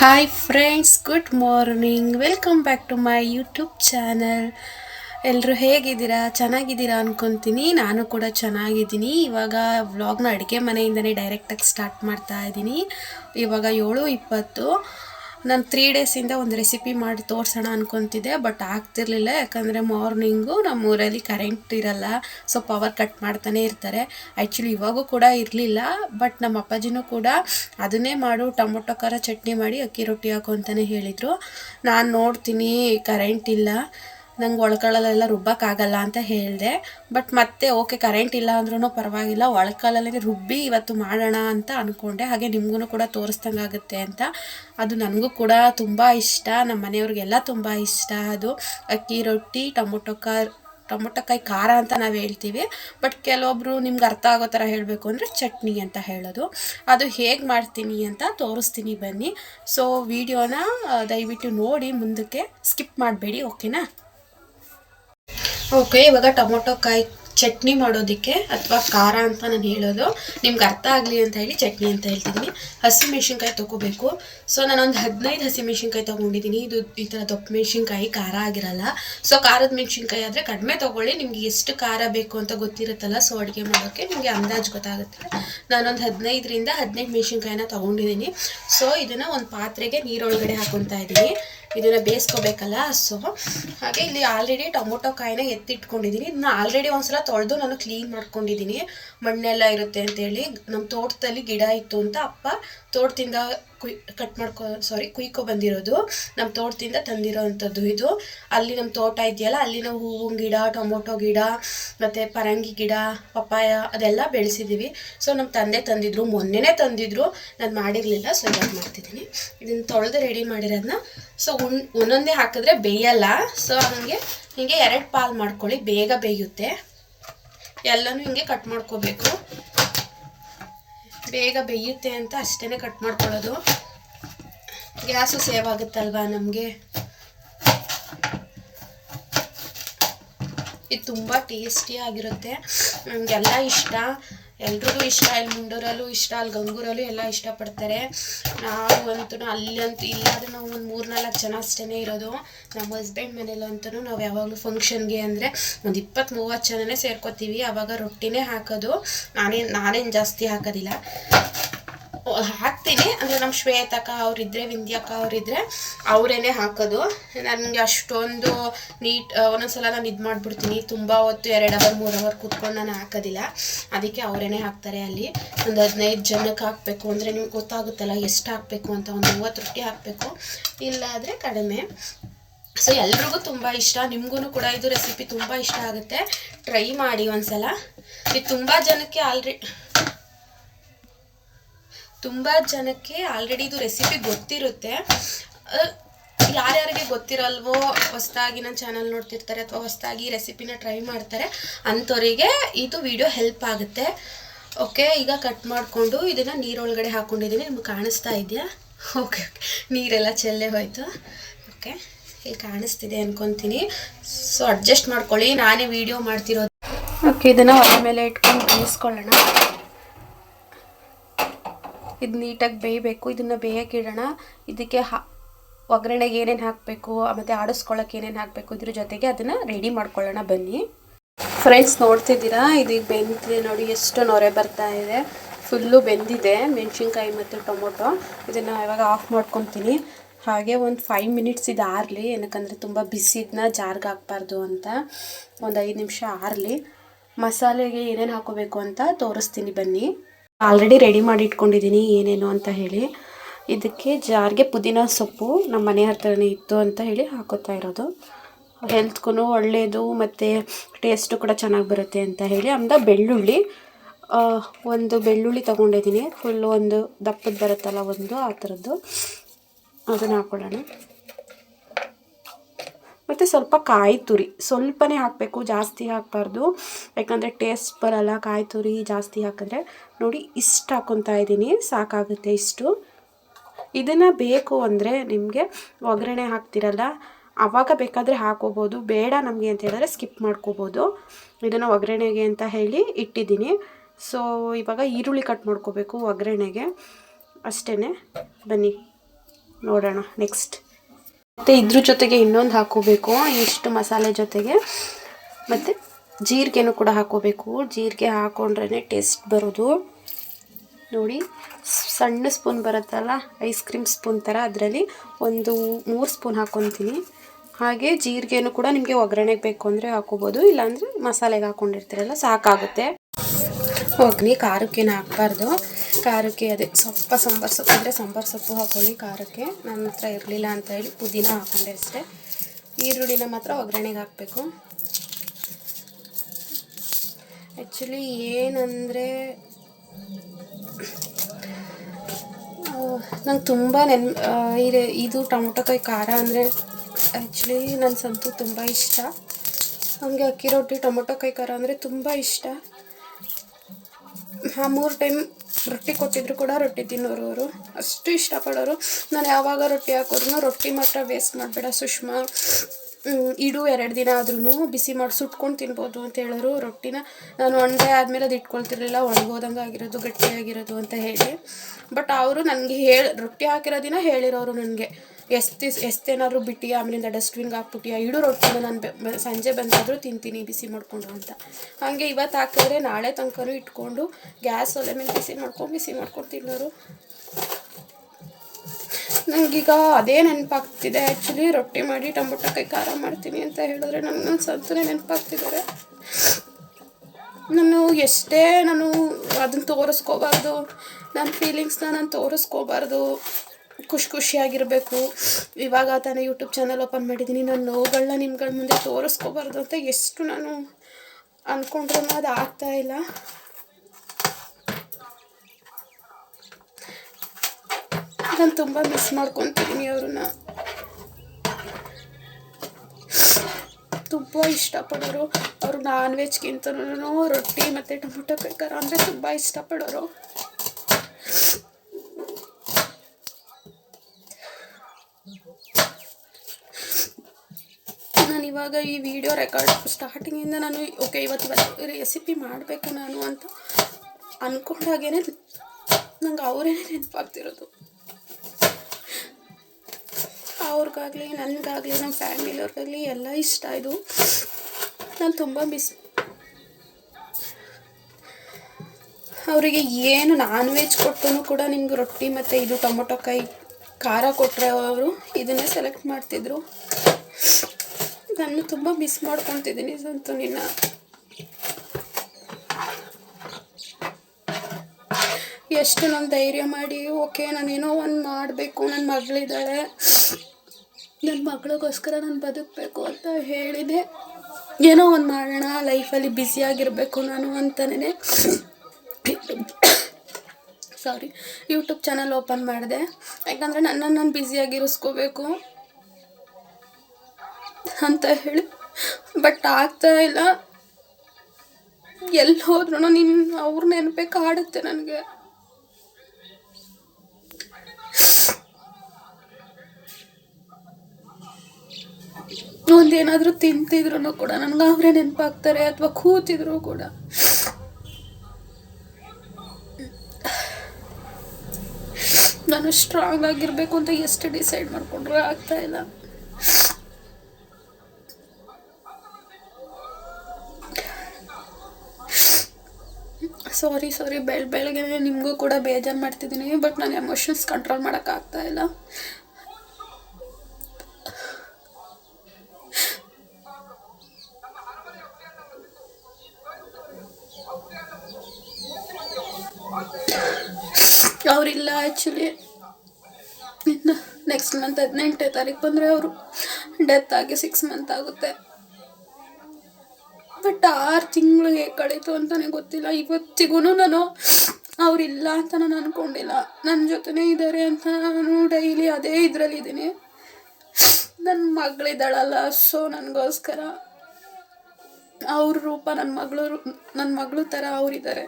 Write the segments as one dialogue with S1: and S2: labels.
S1: Hi friends good morning welcome back to my YouTube channel ಎಲ್ಲರೂ ಹೇಗಿದ್ದೀರಾ? ಚೆನ್ನಾಗಿದ್ದೀರಾ ಅನ್ಕೊತೀನಿ. ನಾನು ಕೂಡ ಚೆನ್ನಾಗಿದ್ದೀನಿ. ಇವಾಗ ವ್ಲಾಗ್ನ ಅಡುಗೆ ಮನೆಯಿಂದನೇ ಡೈರೆಕ್ಟಾಗಿ ಸ್ಟಾರ್ಟ್ ಮಾಡ್ತಾ ಇದ್ದೀನಿ. ಇವಾಗ ಏಳು ಇಪ್ಪತ್ತು. ನಾನು ತ್ರೀ ಡೇಸಿಂದ ಒಂದು ರೆಸಿಪಿ ಮಾಡಿ ತೋರಿಸೋಣ ಅನ್ಕೊತಿದ್ದೆ ಬಟ್ ಆಗ್ತಿರ್ಲಿಲ್ಲ. ಯಾಕಂದರೆ ಮಾರ್ನಿಂಗು ನಮ್ಮ ಊರಲ್ಲಿ ಕರೆಂಟ್ ಇರಲ್ಲ ಸೊ ಪವರ್ ಕಟ್ ಮಾಡ್ತಾನೆ ಇರ್ತಾರೆ. ಆ್ಯಕ್ಚುಲಿ ಇವಾಗೂ ಕೂಡ ಇರಲಿಲ್ಲ ಬಟ್ ನಮ್ಮ ಅಪ್ಪಾಜಿನೂ ಕೂಡ ಅದನ್ನೇ ಮಾಡು, ಟೊಮೊಟೊ ಖಾರ ಚಟ್ನಿ ಮಾಡಿ ಅಕ್ಕಿ ರೊಟ್ಟಿ ಹಾಕು ಅಂತಲೇ ಹೇಳಿದರು. ನಾನು ನೋಡ್ತೀನಿ ಕರೆಂಟ್ ಇಲ್ಲ. ನಂಗೆ ಒಳ್ಕಳಲೆಲ್ಲ ರುಬ್ಬಕ್ಕಾಗಲ್ಲ ಅಂತ ಹೇಳಿದೆ. ಬಟ್ ಮತ್ತೆ ಓಕೆ ಕರೆಂಟ್ ಇಲ್ಲ ಅಂದ್ರೂ ಪರವಾಗಿಲ್ಲ. ಒಳ್ಕಲಲ್ಲೇ ರುಬ್ಬಿ ಇವತ್ತು ಮಾಡೋಣ ಅಂತ ಅಂದ್ಕೊಂಡೆ ಹಾಗೆ ನಿಮಗೂ ಕೂಡ ತೋರಿಸ್ದಂಗೆ ಆಗುತ್ತೆ ಅಂತ. ಅದು ನನಗೂ ಕೂಡ ತುಂಬ ಇಷ್ಟ. ನಮ್ಮ ಮನೆಯವ್ರಿಗೆಲ್ಲ ತುಂಬ ಇಷ್ಟ ಅದು. ಅಕ್ಕಿ ರೊಟ್ಟಿ ಟೊಮೊಟೊ ಕಾರ್ ಟೊಮೊಟೊಕಾಯಿ ಖಾರ ಅಂತ ನಾವು ಹೇಳ್ತೀವಿ. ಬಟ್ ಕೆಲವೊಬ್ಬರು ನಿಮ್ಗೆ ಅರ್ಥ ಆಗೋ ಥರ ಹೇಳಬೇಕು ಅಂದರೆ ಚಟ್ನಿ ಅಂತ ಹೇಳೋದು. ಅದು ಹೇಗೆ ಮಾಡ್ತೀನಿ ಅಂತ ತೋರಿಸ್ತೀನಿ ಬನ್ನಿ. ಸೊ ವಿಡಿಯೋನ ದಯವಿಟ್ಟು ನೋಡಿ. ಮುಂದಕ್ಕೆ ಸ್ಕಿಪ್ ಮಾಡಬೇಡಿ ಓಕೆನಾ ಓಕೆ ಇವಾಗ ಟೊಮೊಟೊ ಕಾಯಿ ಚಟ್ನಿ ಮಾಡೋದಕ್ಕೆ ಅಥವಾ ಖಾರ ಅಂತ ನಾನು ಹೇಳೋದು. ನಿಮ್ಗೆ ಅರ್ಥ ಆಗಲಿ ಅಂತ ಹೇಳಿ ಚಟ್ನಿ ಅಂತ ಹೇಳ್ತಿದ್ದೀನಿ. ಹಸಿಮೆಣ್ಸಿನ್ಕಾಯಿ ತೊಗೋಬೇಕು. ಸೊ ನಾನೊಂದು ಹದಿನೈದು ಹಸಿಮೆಣ್ಸಿನ್ಕಾಯಿ ತೊಗೊಂಡಿದ್ದೀನಿ. ಇದು ಈ ಥರ ದೊಪ್ಪ ಮೆಣಸಿನ್ಕಾಯಿ ಖಾರ ಆಗಿರಲ್ಲ. ಸೊ ಖಾರದ ಮೆಣಸಿನ್ಕಾಯಿ ಆದರೆ ಕಡಿಮೆ ತೊಗೊಳ್ಳಿ. ನಿಮ್ಗೆ ಎಷ್ಟು ಖಾರ ಬೇಕು ಅಂತ ಗೊತ್ತಿರುತ್ತಲ್ಲ ಸೊ ಅಡುಗೆ ಮಾಡೋಕ್ಕೆ ನಿಮಗೆ ಅಂದಾಜು ಗೊತ್ತಾಗುತ್ತೆ. ನಾನೊಂದು ಹದಿನೈದರಿಂದ ಹದಿನೈದು ಮೆಣಸಿನ್ಕಾಯಿನ ತೊಗೊಂಡಿದ್ದೀನಿ. ಸೊ ಇದನ್ನು ಒಂದು ಪಾತ್ರೆಗೆ ನೀರೊಳಗಡೆ ಹಾಕೊತಾ ಇದ್ದೀನಿ. ಇದನ್ನು ಬೇಯಿಸ್ಕೋಬೇಕಲ್ಲ? ಸೊ ಹಾಗೆ ಇಲ್ಲಿ ಆಲ್ರೆಡಿ ಟೊಮೊಟೊ ಕಾಯಿನ ಎತ್ತಿಟ್ಕೊಂಡಿದ್ದೀನಿ ಇದನ್ನ ಆಲ್ರೆಡಿ ಒಂದ್ಸಲ ತೊಳೆದು ನಾನು ಕ್ಲೀನ್ ಮಾಡ್ಕೊಂಡಿದ್ದೀನಿ ಮಣ್ಣೆಲ್ಲ ಇರುತ್ತೆ ಅಂತೇಳಿ. ನಮ್ಮ ತೋಟದಲ್ಲಿ ಗಿಡ ಇತ್ತು ಅಂತ ಅಪ್ಪ ತೋಟದಿಂದ ಕುಯ್ ಕಟ್ ಮಾಡ್ಕೊ ಸಾರಿ ಕುಯ್ಕೊ ಬಂದಿರೋದು. ನಮ್ಮ ತೋಟದಿಂದ ತಂದಿರೋ ಅಂಥದ್ದು ಇದು. ಅಲ್ಲಿ ನಮ್ಮ ತೋಟ ಇದೆಯಲ್ಲ ನಾವು ಹೂವಿನ ಗಿಡ, ಟೊಮೊಟೊ ಗಿಡ, ಮತ್ತು ಪರಂಗಿ ಗಿಡ, ಪಪ್ಪಾಯ ಅದೆಲ್ಲ ಬೆಳೆಸಿದ್ದೀವಿ ಸೊ ನಮ್ಮ ತಂದೆ ತಂದಿದ್ರು, ಮೊನ್ನೆನೇ ತಂದಿದ್ರು. ನಾನು ಮಾಡಿರಲಿಲ್ಲ ಸೊ ಇವಾಗ ಮಾಡ್ತಿದ್ದೀನಿ. ಇದನ್ನು ತೊಳೆದು ರೆಡಿ ಮಾಡಿರೋದನ್ನ ಸೊ ಉಣ್ ಒಂದೊಂದೇ ಹಾಕಿದ್ರೆ ಬೇಯಲ್ಲ. ಸೊ ಹಂಗೆ ಹೀಗೆ ಎರಡು ಪಾಲ್ ಮಾಡ್ಕೊಳ್ಳಿ, ಬೇಗ ಬೇಯುತ್ತೆ. ಎಲ್ಲನೂ ಹಿಂಗೆ ಕಟ್ ಮಾಡ್ಕೋಬೇಕು. ಬೇಗ ಬೇಯುತ್ತೆ ಅಂತ ಅಷ್ಟೇ ಕಟ್ ಮಾಡ್ಕೊಳ್ಳೋದು. ಗ್ಯಾಸು ಸೇವ್ ಆಗುತ್ತಲ್ವಾ ನಮಗೆ? ಇದು ತುಂಬ ಟೇಸ್ಟಿಯಾಗಿರುತ್ತೆ ನಮಗೆಲ್ಲ ಇಷ್ಟ. ಎಲ್ರಿಗೂ ಇಷ್ಟ, ಇಲ್ಲಿ ಮುಂಡೂರಲ್ಲೂ ಇಷ್ಟ, ಅಲ್ಲಿ ಗಂಗೂರಲ್ಲೂ ಎಲ್ಲ ಇಷ್ಟಪಡ್ತಾರೆ. ನಾವು ಅಂತೂ ಅಲ್ಲಂತೂ ಇಲ್ಲಾದ್ರೆ ನಾವು ಒಂದು ಮೂರು ನಾಲ್ಕು ಜನ ಅಷ್ಟೇ ಇರೋದು. ನಮ್ಮ ಹಸ್ಬೆಂಡ್ ಮನೇಲಂತೂ ನಾವು ಯಾವಾಗಲೂ ಫಂಕ್ಷನ್ಗೆ ಅಂದರೆ ಒಂದು ಇಪ್ಪತ್ತು ಮೂವತ್ತು ಜನನೇ ಸೇರ್ಕೋತೀವಿ. ಆವಾಗ ರೊಟ್ಟಿನೇ ಹಾಕೋದು. ನಾನೇನು ನಾನೇನು ಜಾಸ್ತಿ ಹಾಕೋದಿಲ್ಲ. ಹಾಕ್ತೀನಿ. ಅಂದರೆ ನಮ್ಮ ಶ್ವೇತಕ್ಕ ಅವರಿದ್ದರೆ ವಿಂಧ್ಯಕ್ಕ ಅವರಿದ್ದರೆ ಅವರೇನೆ ಹಾಕೋದು. ನನಗೆ ಅಷ್ಟೊಂದು ನೀಟ್ ಒಂದೊಂದ್ಸಲ ನಾನು ಇದು ಮಾಡಿಬಿಡ್ತೀನಿ. ತುಂಬ ಹೊತ್ತು ಎರಡು ಅವರ್, ಮೂರು ಅವರ್ ಕೂತ್ಕೊಂಡು ನಾನು ಹಾಕೋದಿಲ್ಲ. ಅದಕ್ಕೆ ಅವರೇನೆ ಹಾಕ್ತಾರೆ ಅಲ್ಲಿ. ಒಂದು ಹದಿನೈದು ಜನಕ್ಕೆ ಹಾಕಬೇಕು. ಅಂದರೆ ನಿಮ್ಗೆ ಗೊತ್ತಾಗುತ್ತಲ್ಲ ಎಷ್ಟು ಹಾಕಬೇಕು ಅಂತ. ಒಂದು ಮೂವತ್ತು ರೊಟ್ಟಿ ಹಾಕಬೇಕು. ಇಲ್ಲ ಆದರೆ ಕಡಿಮೆ. ಸೊ ಎಲ್ರಿಗೂ ತುಂಬ ಇಷ್ಟ. ನಿಮಗೂ ಕೂಡ ಇದು ರೆಸಿಪಿ ತುಂಬ ಇಷ್ಟ ಆಗುತ್ತೆ. ಟ್ರೈ ಮಾಡಿ ಒಂದ್ಸಲ. ಇದು ತುಂಬ ಜನಕ್ಕೆ ಆಲ್ರೆಡಿ ತುಂಬ ಜನಕ್ಕೆ ಆಲ್ರೆಡಿ ಇದು ರೆಸಿಪಿ ಗೊತ್ತಿರುತ್ತೆ. ಯಾರ್ಯಾರಿಗೆ ಗೊತ್ತಿರಲ್ವೋ ಹೊಸ್ದಾಗಿ ನನ್ನ ಚಾನಲ್ ನೋಡ್ತಿರ್ತಾರೆ ಅಥವಾ ಹೊಸ್ದಾಗಿ ರೆಸಿಪಿನ ಟ್ರೈ ಮಾಡ್ತಾರೆ, ಅಂಥವರಿಗೆ ಇದು ವಿಡಿಯೋ ಹೆಲ್ಪ್ ಆಗುತ್ತೆ. ಓಕೆ ಈಗ ಕಟ್ ಮಾಡಿಕೊಂಡು ಇದನ್ನು ನೀರೊಳಗಡೆ ಹಾಕ್ಕೊಂಡಿದ್ದೀನಿ ನಿಮ್ಗೆ ಕಾಣಿಸ್ತಾ ಇದೆಯಾ? ಓಕೆ ಓಕೆ ನೀರೆಲ್ಲ ಚೆಲ್ಲೆ ಹೋಯಿತು. ಓಕೆ ಇಲ್ಲಿ ಕಾಣಿಸ್ತಿದೆ ಅನ್ಕೊತೀನಿ. ಸೊ ಅಡ್ಜಸ್ಟ್ ಮಾಡ್ಕೊಳ್ಳಿ. ನಾನೇ ವಿಡಿಯೋ ಮಾಡ್ತಿರೋದು. ಓಕೆ ಇದನ್ನು ಒಲೆ ಮೇಲೆ ಇಟ್ಕೊಂಡು ಬೇಯಿಸ್ಕೊಳ್ಳೋಣ. ಇದು ನೀಟಾಗಿ ಬೇಯಬೇಕು, ಇದನ್ನು ಬೇಯಕ್ಕೆ ಇಡೋಣ ಇದಕ್ಕೆ ಹಾ, ಒಗ್ಗರಣೆಗೆ ಏನೇನು ಹಾಕಬೇಕು, ಮತ್ತು ಆಡಿಸ್ಕೊಳ್ಳೋಕೆ ಏನೇನು ಹಾಕಬೇಕು ಇದ್ರ ಜೊತೆಗೆ ಅದನ್ನು ರೆಡಿ ಮಾಡ್ಕೊಳ್ಳೋಣ ಬನ್ನಿ. ಫ್ರೆಂಡ್ಸ್ ನೋಡ್ತಿದ್ದೀರಾ? ಇದೀಗ ಬೆಂದಿದೆ ನೋಡಿ, ಎಷ್ಟು ನೊರೆ ಬರ್ತಾ ಇದೆ. ಫುಲ್ಲು ಬೆಂದಿದೆ, ಮೆಣಸಿನ್ಕಾಯಿ ಮತ್ತು ಟೊಮೊಟೊ. ಇದನ್ನು ಇವಾಗ ಆಫ್ ಮಾಡ್ಕೊತೀನಿ. ಹಾಗೆ ಒಂದು ಫೈವ್ ಮಿನಿಟ್ಸ್ ಇದು ಆರಲಿ. ಏನಕ್ಕಂದರೆ ತುಂಬ ಬಿಸಿದನ್ನ ಜಾರ್ಗೆ ಹಾಕ್ಬಾರ್ದು ಅಂತ. ಒಂದು ಐದು ನಿಮಿಷ ಆರಲಿ. ಮಸಾಲೆಗೆ ಏನೇನು ಹಾಕೋಬೇಕು ಅಂತ ತೋರಿಸ್ತೀನಿ ಬನ್ನಿ. ಆಲ್ರೆಡಿ ರೆಡಿ ಮಾಡಿ ಇಟ್ಕೊಂಡಿದ್ದೀನಿ ಏನೇನು ಅಂತ ಹೇಳಿ. ಇದಕ್ಕೆ ಜಾರ್ಗೆ ಪುದೀನ ಸೊಪ್ಪು ನಮ್ಮ ಮನೆ ಹತ್ರನೇ ಇತ್ತು ಅಂತ ಹೇಳಿ ಹಾಕೋತಾ ಇರೋದು. ಹೆಲ್ತ್ಗೂ ಒಳ್ಳೆಯದು ಮತ್ತು ಟೇಸ್ಟು ಕೂಡ ಚೆನ್ನಾಗಿ ಬರುತ್ತೆ ಅಂತ ಹೇಳಿ. ಅಂದ ಬೆಳ್ಳುಳ್ಳಿ. ಒಂದು ಬೆಳ್ಳುಳ್ಳಿ ತೊಗೊಂಡಿದ್ದೀನಿ. ಫುಲ್ಲು ಒಂದು ದಪ್ಪದ ಬರುತ್ತಲ್ಲ ಒಂದು, ಆ ಥರದ್ದು ಅದನ್ನು ಹಾಕೊಳ್ಳೋಣ. ಮತ್ತು ಸ್ವಲ್ಪ ಕಾಯಿ ತುರಿ. ಸ್ವಲ್ಪನೇ ಹಾಕಬೇಕು, ಜಾಸ್ತಿ ಹಾಕಬಾರ್ದು. ಯಾಕಂದರೆ ಟೇಸ್ಟ್ ಬರಲ್ಲ, ಕಾಯಿ ತುರಿ ಜಾಸ್ತಿ ಹಾಕಿದ್ರೆ. ನೋಡಿ, ಇಷ್ಟು ಹಾಕೊತಾ ಇದ್ದೀನಿ. ಸಾಕಾಗುತ್ತೆ ಇಷ್ಟು. ಇದನ್ನು ಬೇಕು ಅಂದರೆ ನಿಮಗೆ ಒಗ್ಗರಣೆ ಹಾಕ್ತಿರಲ್ಲ ಆವಾಗ ಬೇಕಾದರೆ ಹಾಕೋಬೋದು. ಬೇಡ ನಮಗೆ ಅಂತ ಹೇಳಿದ್ರೆ ಸ್ಕಿಪ್ ಮಾಡ್ಕೋಬೋದು. ಇದನ್ನು ಒಗ್ಗರಣೆಗೆ ಅಂತ ಹೇಳಿ ಇಟ್ಟಿದ್ದೀನಿ. ಸೊ ಇವಾಗ ಈರುಳ್ಳಿ ಕಟ್ ಮಾಡ್ಕೋಬೇಕು ಒಗ್ಗರಣೆಗೆ. ಅಷ್ಟೇ ಬನ್ನಿ, ನೋಡೋಣ ನೆಕ್ಸ್ಟ್ ಮತ್ತು ಇದ್ರ ಜೊತೆಗೆ ಇನ್ನೊಂದು ಹಾಕೋಬೇಕು, ಇಷ್ಟು ಮಸಾಲೆ ಜೊತೆಗೆ. ಮತ್ತು ಜೀರಿಗೆನೂ ಕೂಡ ಹಾಕೋಬೇಕು. ಜೀರಿಗೆ ಹಾಕೊಂಡ್ರೇ ಟೇಸ್ಟ್ ಬರೋದು. ನೋಡಿ, ಸಣ್ಣ ಸ್ಪೂನ್ ಬರುತ್ತಲ್ಲ, ಐಸ್ ಕ್ರೀಮ್ ಸ್ಪೂನ್ ಥರ ಅದರಲ್ಲಿ ಒಂದು ಮೂರು ಸ್ಪೂನ್ ಹಾಕ್ಕೊತೀನಿ ಹಾಗೆ ಜೀರಿಗೆನೂ ಕೂಡ ನಿಮಗೆ ಒಗ್ಗರಣೆಗೆ ಬೇಕು ಅಂದರೆ ಹಾಕೋಬೋದು, ಇಲ್ಲಾಂದರೆ ಮಸಾಲೆಗೆ ಹಾಕ್ಕೊಂಡಿರ್ತೀರಲ್ಲ ಸಾಕಾಗುತ್ತೆ. ಒಗ್ನಿ ಖಾರಕ್ಕೇನು ಹಾಕ್ಬಾರ್ದು. ಖಾರಕ್ಕೆ ಅದೇ ಸೊಪ್ಪ, ಸಾಂಬಾರು ಸೊಪ್ಪು ಅಂದರೆ ಸಾಂಬಾರು ಸೊಪ್ಪು ಹಾಕೊಳ್ಳಿ, ಖಾರಕ್ಕೆ. ನನ್ನ ಹತ್ರ ಇರಲಿಲ್ಲ ಅಂತ ಹೇಳಿ ಪುದೀನ ಹಾಕೊಂಡೆ ಅಷ್ಟೇ ಈರುಳ್ಳಿನ ಮಾತ್ರ ಒಗ್ಗರಣೆಗೆ ಹಾಕಬೇಕು. ಆ್ಯಕ್ಚುಲಿ ಏನಂದರೆ ನಂಗೆ ತುಂಬ ನೆನ್ ಇದು ಇದೆ- ಇದು ಟೊಮೊಟೊಕಾಯಿ ಖಾರ ಅಂದರೆ ಆ್ಯಕ್ಚುಲಿ ನನ್ನ ಸಂತು ತುಂಬ ಇಷ್ಟ. ನಮಗೆ ಅಕ್ಕಿ ರೊಟ್ಟಿ ಟೊಮೊಟೊಕಾಯಿ ಖಾರ ಅಂದರೆ ತುಂಬ ಇಷ್ಟ. ಆ, ಮೂರು ಟೈಮ್ ರೊಟ್ಟಿ ಕೊಟ್ಟಿದ್ರು ಕೂಡ ರೊಟ್ಟಿ ತಿನ್ನೋರು ಅವರು ಅಷ್ಟು ಇಷ್ಟಪಡೋರು. ನಾನು ಯಾವಾಗ ರೊಟ್ಟಿ ಹಾಕೋರು ರೊಟ್ಟಿ ಮಾತ್ರ ವೇಸ್ಟ್ ಮಾಡಬೇಡ. ಸುಷ್ಮಾ ಇಡು ಎರಡು ದಿನ ಆದ್ರೂ ಬಿಸಿ ಮಾಡಿ, ಸುಟ್ಕೊಂಡು ತಿನ್ಬೋದು ಅಂತ ಹೇಳೋರು ರೊಟ್ಟಿನ. ನಾನು ಡೇ ಆದಮೇಲೆ ಅದು ಇಟ್ಕೊಳ್ತಿರ್ಲಿಲ್ಲ. ಒಣಗೋದಂಗೆ ಆಗಿರೋದು, ಗಟ್ಟಿಯಾಗಿರೋದು ಅಂತ ಹೇಳಿ. ಬಟ್ ಅವರು ನನಗೆ ಹೇಳಿ, ರೊಟ್ಟಿ ಹಾಕಿರೋ ದಿನ ಹೇಳಿರೋರು ನನಗೆ. ಎಷ್ಟು ಎಷ್ಟೇನಾದ್ರೂ ಬಿಟ್ಟು, ಆಮೇಲಿಂದ ಡಸ್ಟ್ಬಿನ್ಗೆ ಹಾಕ್ಬಿಟ್ಟಿಯಾ ಇಡೋ ರೊಟ್ಟಿನ ನಾನು ಸಂಜೆ ಬಂದಾದರೂ ತಿಂತೀನಿ, ಬಿಸಿ ಮಾಡಿಕೊಂಡು ಅಂತ. ಹಾಗೆ ಇವತ್ತು ಹಾಕಿದ್ರೆ ನಾಳೆ ತನಕನೂ ಇಟ್ಕೊಂಡು ಗ್ಯಾಸ್ ಒಲೆ ಮೇಲೆ ಬಿಸಿ ಮಾಡ್ಕೊಂಡು ಬಿಸಿ ಮಾಡ್ಕೊಂಡು ತಿನ್ನೋರು. ನನಗೀಗ ಅದೇ ನೆನಪಾಗ್ತಿದೆ. ಆ್ಯಕ್ಚುಲಿ ರೊಟ್ಟಿ ಮಾಡಿ, ಟೊಮೊಟೊ ಖಾರ ಮಾಡ್ತೀನಿ ಅಂತ ಹೇಳಿದ್ರೆ ನನ್ನ ನನ್ನ ಸಂತನೇ ನೆನಪಾಗ್ತಿದ್ದಾರೆ. ನಾನು ಎಷ್ಟೇ ನಾನು ಅದನ್ನು ತೋರಿಸ್ಕೋಬಾರ್ದು ನನ್ನ ಫೀಲಿಂಗ್ಸ್ನ ನಾನು ತೋರಿಸ್ಕೋಬಾರ್ದು. ಖುಷಿ ಖುಷಿಯಾಗಿರಬೇಕು. ಇವಾಗ ತಾನೇ ಯೂಟ್ಯೂಬ್ ಚಾನಲ್ ಓಪನ್ ಮಾಡಿದ್ದೀನಿ. ನನ್ನ ನೋವುಗಳನ್ನ ನಿಮ್ಗಳ ಮುಂದೆ ತೋರಿಸ್ಕೋಬಾರ್ದು ಅಂತ ಎಷ್ಟು ನಾನು ಅಂದ್ಕೊಂಡ್ರೂ ಅದು ಆಗ್ತಾ ಇಲ್ಲ. ನಾನು ತುಂಬ ಮಿಸ್ ಮಾಡ್ಕೊತಿದ್ದೀನಿ ಅವ್ರನ್ನ. ತುಂಬ ಇಷ್ಟಪಡೋರು. ಅವರು ನಾನ್ ವೆಜ್ಗಿಂತನೂ ರೊಟ್ಟಿ ಮತ್ತು ಟೊಮೊಟೊ ಕೈಕಾರ ಅಂದರೆ ತುಂಬ ಇಷ್ಟಪಡೋರು ನಾನು ಇವಾಗ ಈ ವಿಡಿಯೋ ರೆಕಾರ್ಡ್ ಸ್ಟಾರ್ಟಿಂಗಿಂದ ನಾನು ಓಕೆ ಇವತ್ತು ರೆಸಿಪಿ ಮಾಡಬೇಕು ನಾನು ಅಂತ ಅಂದ್ಕೊಂಡಾಗೇನೆ ನಂಗೆ ಅವರೇನೆ ನೆನಪಾಗ್ತಿರೋದು. ಅವ್ರಿಗಾಗಲಿ, ನನಗಾಗಲಿ ನಮ್ಮ ಫ್ಯಾಮಿಲಿಯವ್ರಿಗಾಗಲಿ ಎಲ್ಲ ಇಷ್ಟ ಇದು. ನಾನು ತುಂಬ ಮಿಸ್ ಅವರಿಗೆ ಏನು ನಾನ್ ವೆಜ್ ಕೊಟ್ಟನು ಕೂಡ ನಿಮ್ಗೆ ರೊಟ್ಟಿ ಮತ್ತು ಇದು ಟೊಮೊಟೊ ಕಾಯಿ ಖಾರ ಕೊಟ್ಟರೆ ಅವರು ಇದನ್ನೇ ಸೆಲೆಕ್ಟ್ ಮಾಡ್ತಿದ್ರು. ನಾನು ತುಂಬ ಮಿಸ್ ಮಾಡ್ಕೊತಿದ್ದೀನಿ ಸಂತು ನಿನ್ನ ಎಷ್ಟು ನಾನು ಧೈರ್ಯ ಮಾಡಿ, ಓಕೆ ನಾನೇನೋ ಒಂದು ಮಾಡಬೇಕು ನನ್ನ ಮಗಳಿದ್ದಾಳೆ ನನ್ನ ಮಗಳಿಗೋಸ್ಕರ ನಾನು ಬದುಕಬೇಕು ಅಂತ ಹೇಳಿದೆ. ಏನೋ ಒಂದು ಮಾಡೋಣ ಲೈಫಲ್ಲಿ ಬ್ಯುಸಿಯಾಗಿರಬೇಕು ನಾನು ಅಂತಲೇ ಸಾರಿ ಯೂಟ್ಯೂಬ್ ಚಾನಲ್ ಓಪನ್ ಮಾಡಿದೆ. ಯಾಕಂದರೆ ನನ್ನನ್ನು ನಾನು ಬ್ಯುಸಿಯಾಗಿರಿಸ್ಕೋಬೇಕು ಅಂತ ಹೇಳಿ. ಬಟ್ ಆಗ್ತಾ ಇಲ್ಲ. ಎಲ್ಲಿ ಹೋದ್ರೂ ನಿನ್ನ ಅವ್ರ ನೆನಪೇ ಕಾಡುತ್ತೆ ನನಗೆ. ಒಂದೇನಾದರೂ ತಿಂತಿದ್ರು ಕೂಡ ನನಗೆ ಅವರೇ ನೆನಪಾಗ್ತಾರೆ ಅಥವಾ ಕೂತಿದ್ರು ಕೂಡ. ನಾನು ಸ್ಟ್ರಾಂಗ್ ಆಗಿರಬೇಕು ಅಂತ ಎಷ್ಟು ಡಿಸೈಡ್ ಮಾಡ್ಕೊಂಡ್ರೆ ಆಗ್ತಾ ಇಲ್ಲ. ಸಾರಿ ಸಾರಿ ಬೆಳ ಬೆಳಗ್ಗೆ ನಿಮಗೂ ಕೂಡ ಬೇಜಾರು ಮಾಡ್ತಿದ್ದೀನಿ ಬಟ್ ನಾನು ಎಮೋಷನ್ಸ್ ಕಂಟ್ರೋಲ್ ಮಾಡೋಕ್ಕಾಗ್ತಾ ಇಲ್ಲ. ಅವರಿಲ್ಲ ಆ್ಯಕ್ಚುಲಿ ಇನ್ನು ನೆಕ್ಸ್ಟ್ ಮಂತ್ ಹದಿನೆಂಟನೇ ತಾರೀಕು ಬಂದರೆ ಅವರು ಡೆತ್ ಆಗಿ ಸಿಕ್ಸ್ ಮಂತ್ ಆಗುತ್ತೆ. ಬಟ್ ಆರು ತಿಂಗಳು ಹೇಗೆ ಕಳೀತು ಅಂತಲೇ ಗೊತ್ತಿಲ್ಲ. ಇವತ್ತಿಗೂ ನಾನು ಅವರಿಲ್ಲ ಅಂತ ನಾನು ಅಂದ್ಕೊಂಡಿಲ್ಲ ನನ್ನ ಜೊತೆನೇ ಇದ್ದಾರೆ ಅಂತ ನಾನು ಡೈಲಿ ಅದೇ ಇದರಲ್ಲಿದ್ದೀನಿ. ನನ್ನ ಮಗಳಿದ್ದಾಳಲ್ಲ ಸೊ ನನಗೋಸ್ಕರ ಅವ್ರ ರೂಪ ನನ್ನ ಮಗಳು ನನ್ನ ಮಗಳು ಥರ ಅವರಿದ್ದಾರೆ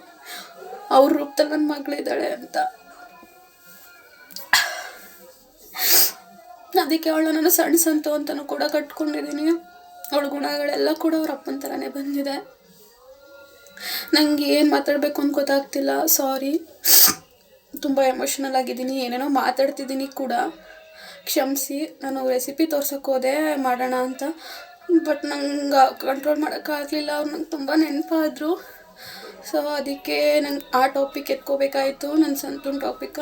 S1: ಅವ್ರ ರೂಪದಲ್ಲಿ ನನ್ನ ಮಗಳಿದ್ದಾಳೆ ಅಂತ. ಅದಕ್ಕೆ ಅವಳು ನಾನು ಸಣ್ಣ ಸಂತು ಅಂತಲೂ ಕೂಡ ಕಟ್ಕೊಂಡಿದ್ದೀನಿ. ಅವಳ ಗುಣಗಳೆಲ್ಲ ಕೂಡ ಅವ್ರ ಅಪ್ಪನ ಥರನೇ ಬಂದಿದೆ. ನನಗೆ ಏನು ಮಾತಾಡಬೇಕು ಅಂತ ಗೊತ್ತಾಗ್ತಿಲ್ಲ. ಸಾರಿ ತುಂಬ ಎಮೋಷನಲ್ ಆಗಿದ್ದೀನಿ. ಏನೇನೋ ಮಾತಾಡ್ತಿದ್ದೀನಿ ಕೂಡ. ಕ್ಷಮಿಸಿ, ನಾನು ರೆಸಿಪಿ ತೋರ್ಸೋಕೆ ಹೋದೆ, ಮಾಡೋಣ ಅಂತ. ಬಟ್ ನಂಗೆ ಕಂಟ್ರೋಲ್ ಮಾಡೋಕ್ಕಾಗಲಿಲ್ಲ ಅವ್ರು ನಂಗೆ ತುಂಬ ನೆನಪಾದರು. ಸೊ ಅದಕ್ಕೆ ನಂಗೆ ಆ ಟಾಪಿಕ್ ಎತ್ಕೋಬೇಕಾಯಿತು. ನನ್ನ ಸಂತೂನ್ ಟಾಪಿಕ್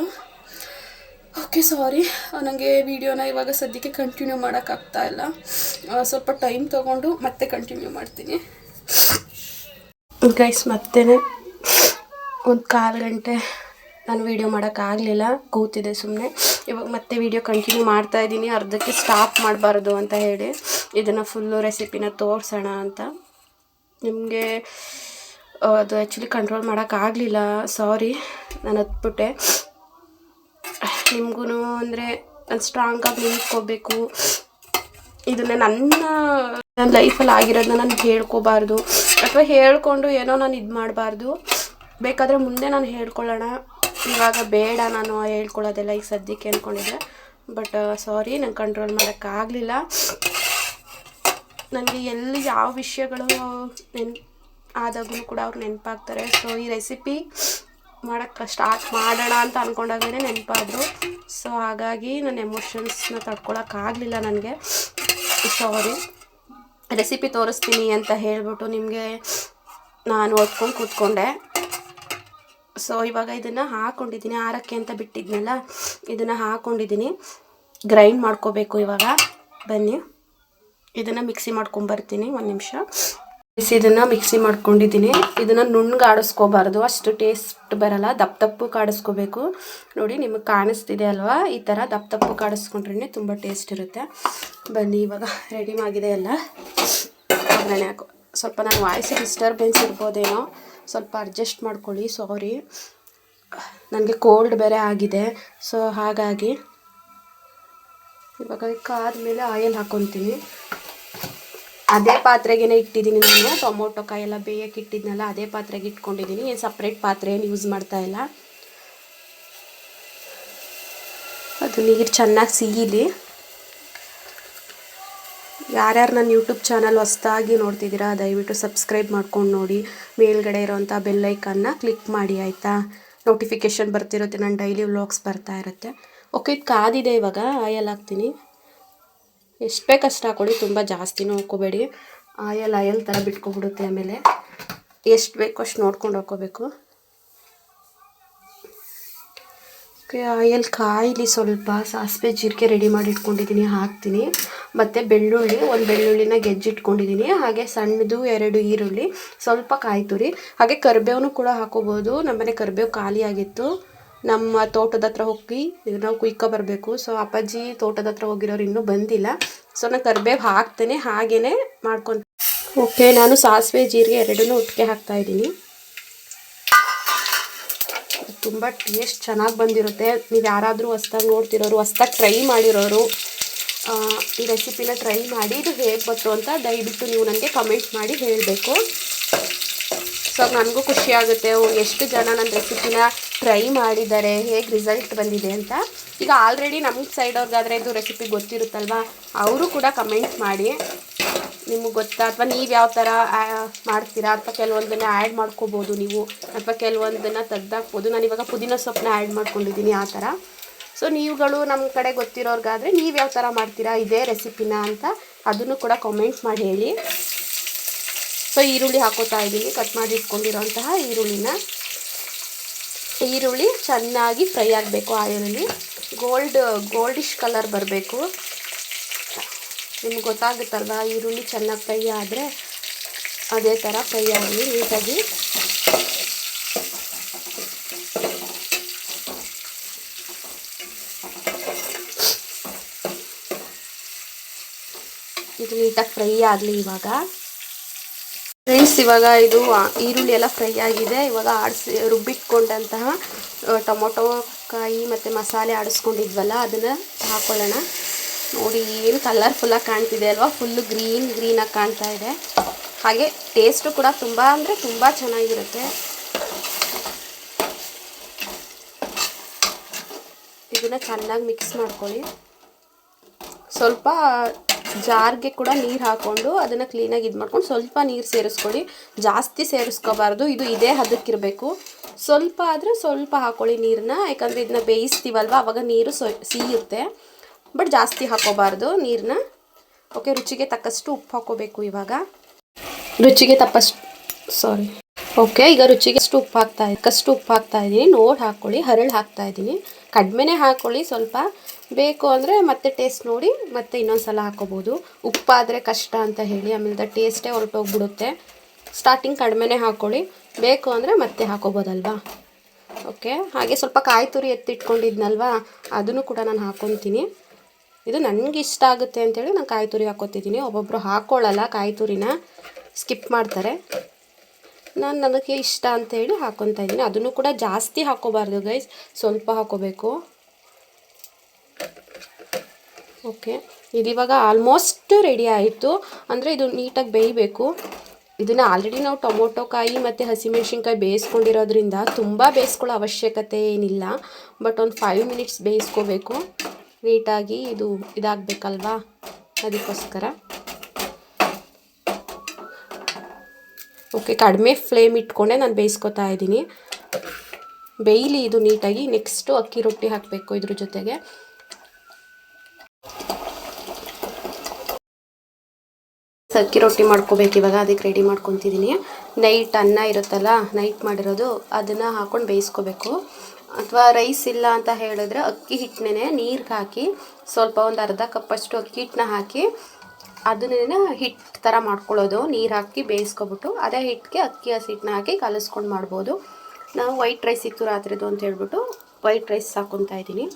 S1: ಓಕೆ ಸಾರಿ ನನಗೆ ವಿಡಿಯೋನ ಇವಾಗ ಸದ್ಯಕ್ಕೆ ಕಂಟಿನ್ಯೂ ಮಾಡೋಕ್ಕಾಗ್ತಾ ಇಲ್ಲ. ಸ್ವಲ್ಪ ಟೈಮ್ ತೊಗೊಂಡು ಮತ್ತೆ ಕಂಟಿನ್ಯೂ ಮಾಡ್ತೀನಿ. ಗೈಸ್ ಮತ್ತೆ ಒಂದು ಕಾಲು ಗಂಟೆ ನಾನು ವೀಡಿಯೋ ಮಾಡೋಕ್ಕಾಗಲಿಲ್ಲ ಕೂತಿದೆ ಸುಮ್ಮನೆ ಇವಾಗ ಮತ್ತೆ ವೀಡಿಯೋ ಕಂಟಿನ್ಯೂ ಮಾಡ್ತಾ ಇದ್ದೀನಿ. ಅರ್ಧಕ್ಕೆ ಸ್ಟಾಪ್ ಮಾಡಬಾರ್ದು ಅಂತ ಹೇಳಿ. ಇದನ್ನು ಫುಲ್ಲು ರೆಸಿಪಿನ ತೋರಿಸೋಣ ಅಂತ. ನಿಮಗೆ ಅದು ಆ್ಯಕ್ಚುಲಿ ಕಂಟ್ರೋಲ್ ಮಾಡೋಕ್ಕಾಗಲಿಲ್ಲ ಸಾರಿ ನಾನು ಹತ್ಬಿಟ್ಟೆ ನಿಮಗೂ ಅಂದರೆ ನಾನು ಸ್ಟ್ರಾಂಗಾಗಿ ನಿಂತ್ಕೋಬೇಕು. ಇದನ್ನ ನನ್ನ ನನ್ನ ಲೈಫಲ್ಲಿ ಆಗಿರೋದನ್ನ ನಾನು ಹೇಳ್ಕೋಬಾರ್ದು. ಅಥವಾ ಹೇಳ್ಕೊಂಡು ಏನೋ ನಾನು ಇದು ಮಾಡಬಾರ್ದು. ಬೇಕಾದರೆ ಮುಂದೆ ನಾನು ಹೇಳ್ಕೊಳ್ಳೋಣ. ಇವಾಗ ಬೇಡ ನಾನು ಹೇಳ್ಕೊಳ್ಳೋದೆಲ್ಲ ಈಗ ಸದ್ಯಕ್ಕೆ ಅಂದ್ಕೊಂಡಿದ್ದೆ ಬಟ್ ಸಾರಿ ನಂಗೆ ಕಂಟ್ರೋಲ್ ಮಾಡೋಕ್ಕಾಗಲಿಲ್ಲ ನನಗೆ ಎಲ್ಲಿ ಯಾವ ವಿಷಯಗಳು ನೆನ್ ಆದಾಗಲೂ ಕೂಡ ಅವ್ರು ನೆನಪಾಗ್ತಾರೆ. ಸೊ ಈ ರೆಸಿಪಿ ಮಾಡೋಕ್ಕೆ ಸ್ಟಾರ್ಟ್ ಮಾಡೋಣ ಅಂತ ಅಂದ್ಕೊಂಡಾಗಲೇ ನೆನಪಾದರು. ಸೊ ಹಾಗಾಗಿ ನನ್ನ ಎಮೋಷನ್ಸ್ನ ತಡ್ಕೊಳಕ್ಕಾಗಲಿಲ್ಲ ನನಗೆ. ಸಾರಿ ರೆಸಿಪಿ ತೋರಿಸ್ತೀನಿ ಅಂತ ಹೇಳಿಬಿಟ್ಟು ನಿಮಗೆ ನಾನು ಓದ್ಕೊಂಡು ಕೂತ್ಕೊಂಡೆ. ಸೊ ಇವಾಗ ಇದನ್ನು ಹಾಕ್ಕೊಂಡಿದ್ದೀನಿ ಆರಕ್ಕೆ ಅಂತ ಬಿಟ್ಟಿದ್ನಲ್ಲ, ಇದನ್ನು ಹಾಕ್ಕೊಂಡಿದ್ದೀನಿ ಗ್ರೈಂಡ್ ಮಾಡ್ಕೋಬೇಕು ಇವಾಗ. ಬನ್ನಿ. ಇದನ್ನು ಮಿಕ್ಸಿ ಮಾಡ್ಕೊಂಬರ್ತೀನಿ ಒಂದು ನಿಮಿಷ. ಇದನ್ನು ಮಿಕ್ಸಿ ಮಾಡ್ಕೊಂಡಿದ್ದೀನಿ. ಇದನ್ನು ನುಣ್ಣಗೆ ಆಡಿಸ್ಕೋಬಾರ್ದು. ಅಷ್ಟು ಟೇಸ್ಟ್ ಬರಲ್ಲ. ದಪ್ಪ ತಪ್ಪು ಕಾಡಿಸ್ಕೋಬೇಕು ನೋಡಿ, ನಿಮಗೆ ಕಾಣಿಸ್ತಿದೆ ಅಲ್ವಾ? ಈ ಥರ ದಪ್ಪ ದಪ್ಪು ಕಾಡಿಸ್ಕೊಂಡ್ರೆ ತುಂಬ ಟೇಸ್ಟ್ ಇರುತ್ತೆ. ಬನ್ನಿ, ಇವಾಗ ರೆಡಿ ಆಗಿದೆ ಎಲ್ಲ. ಒಗ್ಗರಣೆ ಹಾಕು. ಸ್ವಲ್ಪ ನಾನು ವಾಯ್ಸ್ ಡಿಸ್ಟರ್ಬೆನ್ಸ್ ಇರ್ಬೋದೇನೋ. ಸ್ವಲ್ಪ ಅಡ್ಜಸ್ಟ್ ಮಾಡ್ಕೊಳ್ಳಿ. ಸಾರಿ ನನಗೆ ಕೋಲ್ಡ್ ಬೇರೆ ಆಗಿದೆ. ಸೊ ಹಾಗಾಗಿ ಇವಾಗ ಕಾದ ಮೇಲೆ ಆಯಿಲ್ ಹಾಕೊತೀನಿ. ಅದೇ ಪಾತ್ರೆಗೇನೆ ಇಟ್ಟಿದ್ದೀನಿ ನಾನು. ಟೊಮೊಟೊ ಕಾಯೆಲ್ಲ ಬೇಯಕ್ಕೆ ಇಟ್ಟಿದ್ನಲ್ಲ, ಅದೇ ಪಾತ್ರೆಗೆ ಇಟ್ಕೊಂಡಿದ್ದೀನಿ. ಏನು ಸಪ್ರೇಟ್ ಪಾತ್ರೆ ಏನು ಯೂಸ್ ಮಾಡ್ತಾ ಇಲ್ಲ. ಅದು ನೀರು ಚೆನ್ನಾಗಿ ಸಿಗಿಲಿ. ಯಾರ್ಯಾರು ನನ್ನ ಯೂಟ್ಯೂಬ್ ಚಾನಲ್ ಹೊಸ್ದಾಗಿ ನೋಡ್ತಿದ್ದೀರಾ, ದಯವಿಟ್ಟು ಸಬ್ಸ್ಕ್ರೈಬ್ ಮಾಡ್ಕೊಂಡು ನೋಡಿ. ಮೇಲ್ಗಡೆ ಇರೋವಂಥ ಬೆಲ್ಲೈಕನ್ನ ಕ್ಲಿಕ್ ಮಾಡಿ, ಆಯಿತಾ? ನೋಟಿಫಿಕೇಷನ್ ಬರ್ತಿರುತ್ತೆ ನನ್ನ ಡೈಲಿ ವ್ಲಾಗ್ಸ್ ಬರ್ತಾ ಇರುತ್ತೆ. ಓಕೆ ಇದು ಕಾದಿದೆ ಇವಾಗ, ಆಯಲ್ ಹಾಕ್ತೀನಿ. ಎಷ್ಟು ಬೇಕಷ್ಟು ಹಾಕೊಳ್ಳಿ ತುಂಬ ಜಾಸ್ತಿನೂ ಹಾಕ್ಕೋಬೇಡಿ ಆಯಲ್ ಆಯಲ್ ಥರ ಬಿಟ್ಕೊಬಿಡುತ್ತೆ ಆಮೇಲೆ. ಎಷ್ಟು ಬೇಕೋ ಅಷ್ಟು ನೋಡ್ಕೊಂಡು ಹಾಕ್ಕೋಬೇಕು ಆಯಲ್ ಕಾಯಿಲಿ ಸ್ವಲ್ಪ ಸಾಸಿವೆ ಜೀರಿಗೆ ರೆಡಿ ಮಾಡಿ ಇಟ್ಕೊಂಡಿದ್ದೀನಿ ಹಾಕ್ತೀನಿ. ಮತ್ತು ಬೆಳ್ಳುಳ್ಳಿ, ಒಂದು ಬೆಳ್ಳುಳ್ಳಿನ ಗೆಜ್ಜಿಟ್ಕೊಂಡಿದ್ದೀನಿ ಹಾಗೆ ಸಣ್ಣದು ಎರಡು ಈರುಳ್ಳಿ ಸ್ವಲ್ಪ ಕಾಯಿ ತುರಿ ಹಾಗೆ ಕರಿಬೇವನು ಕೂಡ ಹಾಕೋಬೋದು. ನಮ್ಮನೆ ಕರಿಬೇವು ಖಾಲಿ ಆಗಿತ್ತು ನಮ್ಮ ತೋಟದ ಹತ್ರ ಹೋಗಿ ನಾವು ಕುಯ್ಕೊ ಬರಬೇಕು. ಸೊ ಅಪ್ಪಾಜಿ ತೋಟದ ಹತ್ರ ಹೋಗಿರೋರು ಇನ್ನೂ ಬಂದಿಲ್ಲ. ಸೊ ನಾನು ಕರಿಬೇವು ಹಾಕ್ತೇನೆ ಹಾಗೇ ಮಾಡ್ಕೊತ ಓಕೆ ನಾನು ಸಾಸಿವೆ, ಜೀರಿಗೆ ಎರಡನ್ನೂ ಒಟ್ಟಿಗೆ ಹಾಕ್ತಾಯಿದ್ದೀನಿ ತುಂಬ ಟೇಸ್ಟ್ ಚೆನ್ನಾಗಿ ಬಂದಿರುತ್ತೆ. ನೀವು ಯಾರಾದರೂ ಹೊಸ್ದಾಗಿ ನೋಡ್ತಿರೋರು, ಹೊಸ್ದಾಗಿ ಟ್ರೈ ಮಾಡಿರೋರು ಈ ರೆಸಿಪಿನ ಟ್ರೈ ಮಾಡಿ ಇದು ಹೇಗೆ ಬಂತು ಅಂತ ದಯವಿಟ್ಟು ನೀವು ನನಗೆ ಕಮೆಂಟ್ ಮಾಡಿ ಹೇಳಬೇಕು. ಸೊ ನನಗೂ ಖುಷಿ ಆಗುತ್ತೆ. ಎಷ್ಟು ಜನ ನನ್ನ ರೆಸಿಪಿನ ಟ್ರೈ ಮಾಡಿದ್ದಾರೆ, ಹೇಗೆ ರಿಸಲ್ಟ್ ಬಂದಿದೆ ಅಂತ. ಈಗ ಆಲ್ರೆಡಿ ನಮ್ಮ ಸೈಡವ್ರಿಗಾದರೆ ಇದು ರೆಸಿಪಿ ಗೊತ್ತಿರುತ್ತಲ್ವಾ? ಅವರು ಕೂಡ ಕಮೆಂಟ್ ಮಾಡಿ. ನಿಮಗೆ ಗೊತ್ತಾ? ಅಥವಾ ನೀವು ಯಾವ ಥರ ಮಾಡ್ತೀರಾ? ಅಥವಾ ಕೆಲವೊಂದನ್ನು ಆ್ಯಡ್ ಮಾಡ್ಕೋಬೋದು ನೀವು. ಅಥವಾ ಕೆಲವೊಂದನ್ನು ತೆಗ್ದಾಕ್ಬೋದು. ನಾನು ಇವಾಗ ಪುದೀನ ಸೊಪ್ಪನ್ನ ಆ್ಯಡ್ ಮಾಡ್ಕೊಂಡಿದ್ದೀನಿ ಆ ಥರ ಸೊ ನೀವುಗಳು ನಮ್ಮ ಕಡೆ ಗೊತ್ತಿರೋರ್ಗಾದರೆ ನೀವು ಯಾವ ಥರ ಮಾಡ್ತೀರಾ, ಇದೇ ರೆಸಿಪಿನ ಅಂತ ಅದನ್ನು ಕೂಡ ಕಾಮೆಂಟ್ ಮಾಡಿ ಹೇಳಿ. ಸೊ, ಈರುಳ್ಳಿ ಹಾಕೋತಾ ಇದ್ದೀನಿ. ಕಟ್ ಮಾಡಿ ಇಟ್ಕೊಂಡಿರೋಂತಹ ಈರುಳ್ಳಿನ. ಈರುಳ್ಳಿ ಚೆನ್ನಾಗಿ ಫ್ರೈ ಆಗಬೇಕು ಆಯಿಲಲ್ಲಿ ಗೋಲ್ಡ್, ಗೋಲ್ಡಿಶ್ ಕಲರ್ ಬರಬೇಕು. ನಿಮ್ಗೆ ಗೊತ್ತಾಗುತ್ತಲ್ವ, ಈರುಳ್ಳಿ ಚೆನ್ನಾಗಿ ಫ್ರೈ ಆದರೆ ಅದೇ ಥರ ಫ್ರೈ ಆಗಲಿ ನೀಟಾಗಿ ಇದು ನೀಟಾಗಿ ಫ್ರೈ ಆಗಲಿ ಇವಾಗ. ಫ್ರೆಂಡ್ಸ್ ಇವಾಗ ಇದು ಈರುಳ್ಳಿ ಎಲ್ಲ ಫ್ರೈ ಆಗಿದೆ. ಇವಾಗ ಆಡಿಸಿ, ರುಬ್ಬಿಟ್ಕೊಂಡಂತಹ ಟೊಮೊಟೊ, ಕಾಯಿ ಮತ್ತು ಮಸಾಲೆ ಆಡಿಸ್ಕೊಂಡಿದ್ವಲ್ಲ, ಅದನ್ನು ಹಾಕೊಳ್ಳೋಣ. ನೋಡಿ, ಏನು ಕಲರ್ಫುಲ್ಲಾಗಿ ಕಾಣ್ತಿದೆ ಅಲ್ವಾ? ಫುಲ್ಲು ಗ್ರೀನ್ ಗ್ರೀನಾಗಿ ಕಾಣ್ತಾ ಇದೆ. ಹಾಗೆ ಟೇಸ್ಟು ಕೂಡ ತುಂಬ ಅಂದರೆ ತುಂಬ ಚೆನ್ನಾಗಿರುತ್ತೆ. ಇದನ್ನು ಚೆನ್ನಾಗಿ ಮಿಕ್ಸ್ ಮಾಡ್ಕೊಳ್ಳಿ. ಸ್ವಲ್ಪ ಜಾರ್ಗೆ ಕೂಡ ನೀರು ಹಾಕ್ಕೊಂಡು ಅದನ್ನು ಕ್ಲೀನಾಗಿ ಇದು ಮಾಡ್ಕೊಂಡು ಸ್ವಲ್ಪ ನೀರು ಸೇರಿಸ್ಕೊಳ್ಳಿ. ಜಾಸ್ತಿ ಸೇರಿಸ್ಕೋಬಾರ್ದು. ಇದು ಇದೇ ಹದಕ್ಕಿರಬೇಕು. ಸ್ವಲ್ಪ ಆದರೆ ಸ್ವಲ್ಪ ಹಾಕ್ಕೊಳ್ಳಿ ನೀರನ್ನ ಯಾಕಂದರೆ ಇದನ್ನ ಬೇಯಿಸ್ತೀವಲ್ವ? ಅವಾಗ ನೀರು ಸೊ ಸಿಹಿಯುತ್ತೆ ಬಟ್ ಜಾಸ್ತಿ ಹಾಕೋಬಾರ್ದು ನೀರನ್ನ ಓಕೆ ರುಚಿಗೆ ತಕ್ಕಷ್ಟು ಉಪ್ಪು ಹಾಕೋಬೇಕು ಇವಾಗ. ರುಚಿಗೆ ತಪ್ಪಷ್ಟು ಸಾರಿ ಓಕೆ ಈಗ ರುಚಿಗೆ ಅಷ್ಟು ಉಪ್ಪು ಹಾಕ್ತಾ ಕಷ್ಟು ಉಪ್ಪು ಹಾಕ್ತಾ ಇದ್ದೀನಿ. ನೋಡಿ ಹಾಕ್ಕೊಳ್ಳಿ ಹರಳು ಹಾಕ್ತಾ ಇದ್ದೀನಿ. ಕಡಿಮೆನೇ ಹಾಕ್ಕೊಳ್ಳಿ ಸ್ವಲ್ಪ. ಬೇಕು ಅಂದರೆ ಮತ್ತೆ ಟೇಸ್ಟ್ ನೋಡಿ ಮತ್ತೆ ಇನ್ನೊಂದು ಸಲ ಹಾಕೋಬೋದು. ಉಪ್ಪಾದರೆ ಕಷ್ಟ ಅಂತ ಹೇಳಿ ಆಮೇಲೆ ಟೇಸ್ಟೇ ಹೊರಟೋಗ್ಬಿಡುತ್ತೆ. ಸ್ಟಾರ್ಟಿಂಗ್ ಕಡಿಮೆನೇ ಹಾಕ್ಕೊಳ್ಳಿ ಬೇಕು ಅಂದರೆ ಮತ್ತೆ ಹಾಕೋಬೋದಲ್ವಾ? ಓಕೆ ಹಾಗೆ ಸ್ವಲ್ಪ ಕಾಯಿ ತುರಿ ಎತ್ತಿಟ್ಕೊಂಡಿದ್ನಲ್ವಾ, ಅದನ್ನು ಕೂಡ ನಾನು ಹಾಕೊತೀನಿ. ಇದು ನನಗೆ ಇಷ್ಟ ಆಗುತ್ತೆ ಅಂತೇಳಿ ನಾನು ಕಾಯಿ ತುರಿ ಹಾಕೋತಿದ್ದೀನಿ. ಒಬ್ಬೊಬ್ಬರು ಹಾಕ್ಕೊಳ್ಳಲ್ಲ ಕಾಯಿ ತುರಿನ ಸ್ಕಿಪ್ ಮಾಡ್ತಾರೆ. ನಾನು ನನಗೆ ಇಷ್ಟ ಅಂತೇಳಿ ಹಾಕೊತಾ ಇದ್ದೀನಿ. ಅದನ್ನು ಕೂಡ ಜಾಸ್ತಿ ಹಾಕೋಬಾರ್ದು ಗೈಸ್ ಸ್ವಲ್ಪ ಹಾಕ್ಕೋಬೇಕು ಓಕೆ. ಇದಿವಾಗ ಆಲ್ಮೋಸ್ಟ್ ರೆಡಿ ಆಯಿತು. ಅಂದರೆ ಇದು ನೀಟಾಗಿ ಬೇಯಬೇಕು. ಇದನ್ನು ಆಲ್ರೆಡಿ ನಾವು ಟೊಮೊಟೊ ಕಾಯಿ ಮತ್ತು ಹಸಿಮೆಣ್ಸಿನ್ಕಾಯಿ ಬೇಯಿಸ್ಕೊಂಡಿರೋದ್ರಿಂದ ತುಂಬ ಬೇಯಿಸ್ಕೊಳ್ಳೋ ಅವಶ್ಯಕತೆ ಏನಿಲ್ಲ. ಬಟ್ ಒಂದು ಫೈವ್ ಮಿನಿಟ್ಸ್ ಬೇಯಿಸ್ಕೋಬೇಕು. ನೀಟಾಗಿ ಇದು ಇದಾಗಬೇಕಲ್ವಾ? ಅದಕ್ಕೋಸ್ಕರ. ಓಕೆ, ಕಡಿಮೆ ಫ್ಲೇಮ್ ಇಟ್ಕೊಂಡೆ ನಾನು ಬೇಯಿಸ್ಕೊತಾ ಇದ್ದೀನಿ. ಬೇಯ್ಲಿ ಇದು ನೀಟಾಗಿ ನೆಕ್ಸ್ಟು ಅಕ್ಕಿ ರೊಟ್ಟಿ ಹಾಕಬೇಕು ಇದ್ರ ಜೊತೆಗೆ. ಅಕ್ಕಿ ರೊಟ್ಟಿ ಮಾಡ್ಕೋಬೇಕು. ಇವಾಗ ಅದಕ್ಕೆ ರೆಡಿ ಮಾಡ್ಕೊತಿದ್ದೀನಿ ನೈಟ್ ಅನ್ನ ಇರುತ್ತಲ್ಲ ನೈಟ್ ಮಾಡಿರೋದು, ಅದನ್ನು ಹಾಕ್ಕೊಂಡು ಬೇಯಿಸ್ಕೋಬೇಕು. ಅಥವಾ ರೈಸ್ ಇಲ್ಲ ಅಂತ ಹೇಳಿದ್ರೆ ಅಕ್ಕಿ ಹಿಟ್ಟನ್ನೇ ನೀರಿಗೆ ಹಾಕಿ, ಸ್ವಲ್ಪ ಒಂದು ಅರ್ಧ ಕಪ್ಪಷ್ಟು ಅಕ್ಕಿ ಹಿಟ್ಟನ್ನ ಹಾಕಿ ಅದನ್ನೇ ಹಿಟ್ಟು ಥರ ಮಾಡ್ಕೊಳ್ಳೋದು. ನೀರು ಹಾಕಿ ಬೇಯಿಸ್ಕೊಬಿಟ್ಟು, ಅದೇ ಹಿಟ್ಟಿಗೆ ಅಕ್ಕಿ ಹಸಿ ಹಿಟ್ಟನ್ನ ಹಾಕಿ ಕಲಿಸ್ಕೊಂಡು ಮಾಡ್ಬೋದು. ನಾವು ವೈಟ್ ರೈಸ್ ಇತ್ತು ರಾತ್ರಿದು ಅಂತ ಹೇಳ್ಬಿಟ್ಟು ವೈಟ್ ರೈಸ್ ಹಾಕೊತಾ ಇದ್ದೀನಿ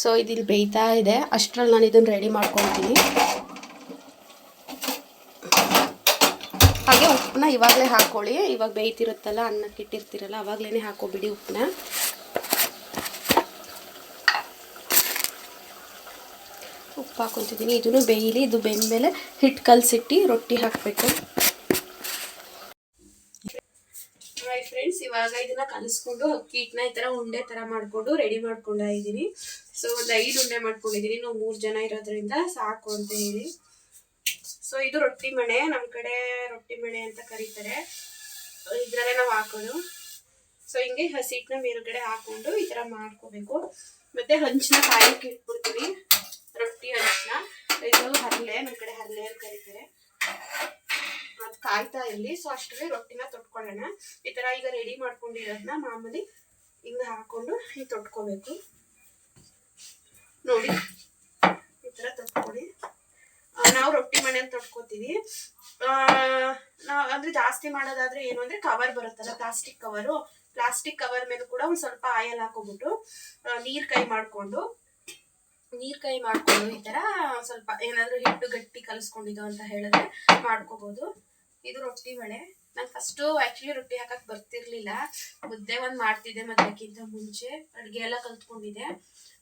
S1: ಸೊ ಇದಿಲ್ಲಿ ಬೇಯ್ತಾ ಇದೆ. ಅಷ್ಟರಲ್ಲಿ ನಾನು ಇದನ್ನು ರೆಡಿ ಮಾಡ್ಕೊತೀನಿ. ಹಾಗೆ ಉಪ್ಪನ್ನ ಇವಾಗಲೇ ಹಾಕೊಳ್ಳಿ. ಇವಾಗ ಬೇಯ್ತಿರುತ್ತಲ್ಲ ಅನ್ನಕ್ಕೆ ಇಟ್ಟಿರ್ತೀರಲ್ಲ ಅವಾಗಲೇ ಹಾಕೋಬಿಡಿ ಉಪ್ಪನ್ನ. ಉಪ್ಪು ಹಾಕೊತಿದ್ದೀನಿ. ಇದನ್ನು ಬೇಯಲಿ, ಇದು ಬೆಂದಮೇಲೆ ಹಿಟ್ಟು ಕಲಸಿಟ್ಟು ರೊಟ್ಟಿ ಹಾಕಬೇಕು. ಫ್ರೆಂಡ್ಸ್ ಇವಾಗ ಇದನ್ನ ಕಲಿಸ್ಕೊಂಡು ಅಕ್ಕಿ ಈ ಥರ ಉಂಡೆ ಥರ ಮಾಡಿಕೊಂಡು ರೆಡಿ ಮಾಡ್ಕೊಂಡಿದೀನಿ ಸೊ ಒಂದು ಐದು ಉಂಡೆ ಮಾಡ್ಕೊಂಡಿದ್ದೀನಿ. ನಾವು ಮೂರು ಜನ ಇರೋದ್ರಿಂದ ಸಾಕು ಅಂತ ಹೇಳಿ. ಸೊ ಇದು ರೊಟ್ಟಿ ಮಣೆ ನಮ್ಮ ಕಡೆ ರೊಟ್ಟಿ ಮಣೆ ಅಂತ ಕರೀತಾರೆ. ಇದರಲ್ಲೇ ನಾವು ಹಾಕೋದು. ಸೊ ಹಿಂಗೆ ಹಸಿ ಹಿಟ್ಟನ್ನ ಮೇಲ್ಗಡೆ ಹಾಕೊಂಡು ಈ ಥರ ಮಾಡ್ಕೋಬೇಕು. ಮತ್ತೆ ಹಂಚಿನ ಕಾಯಕ್ಕೆ ಇಟ್ಬಿಡ್ತೀವಿ. ರೊಟ್ಟಿ ಹಂಚಿನ. ಇದು ಹರಳೆ ನಮ್ಮ ಕಡೆ ಹರಳೆ ಅಂತ ಕರೀತಾರೆ. ಅದು ಕಾಯ್ತಾ ಇರಲಿ. ಸೊ ಅಷ್ಟೇ ರೊಟ್ಟಿನ ತೊಟ್ಕೊಳ್ಳೋಣ. ಈ ಥರ ಈಗ ರೆಡಿ ಮಾಡ್ಕೊಂಡಿರೋದನ್ನ ಮಾಮೂಲಿ ಹಿಂಗೆ ಹಾಕೊಂಡು ಹಿಂಗೆ ತೊಟ್ಕೋಬೇಕು. ನೋಡಿ ಈ ಥರ ತೊಟ್ಕೊಳ್ಳಿ ನಾವು ತೊಟ್ಕೋತೀವಿ ನಾವು ಅಂದ್ರೆ ಜಾಸ್ತಿ ಮಾಡೋದಾದ್ರೆ ಏನು ಅಂದ್ರೆ ಕವರ್ ಬರುತ್ತಲ್ಲ ಪ್ಲಾಸ್ಟಿಕ್ ಕವರು ಪ್ಲಾಸ್ಟಿಕ್ ಕವರ್ ಮೇಲೆ ಕೂಡ ಒಂದು ಸ್ವಲ್ಪ ಆಯಲ್ ಹಾಕೋಬಿಟ್ಟು ನೀರ್ ಕೈ ಮಾಡ್ಕೊಂಡು, ನೀರ್ ಕೈ ಮಾಡ್ಕೊಂಡು ಈ ತರ ಸ್ವಲ್ಪ ಏನಾದ್ರೂ ಹಿಟ್ಟು ಗಟ್ಟಿ ಕಲಿಸ್ಕೊಂಡಿದ್ದು ಅಂತ ಹೇಳಿದ್ರೆ ಮಾಡ್ಕೋಬಹುದು ಇದು ರೊಟ್ಟಿ ಮಳೆ ನಾನು ಫಸ್ಟು ಆಕ್ಚುಲಿ ರೊಟ್ಟಿ ಹಾಕಕ್ ಬರ್ತಿರ್ಲಿಲ್ಲ. ಮುದ್ದೆ ಒಂದ್ ಮಾಡ್ತಿದ್ದೆ ಮದ್ವೆಕ್ಕಿಂತ ಮುಂಚೆ. ಅಡ್ಗೆ ಎಲ್ಲ ಕಲ್ತ್ಕೊಂಡಿದ್ದೆ.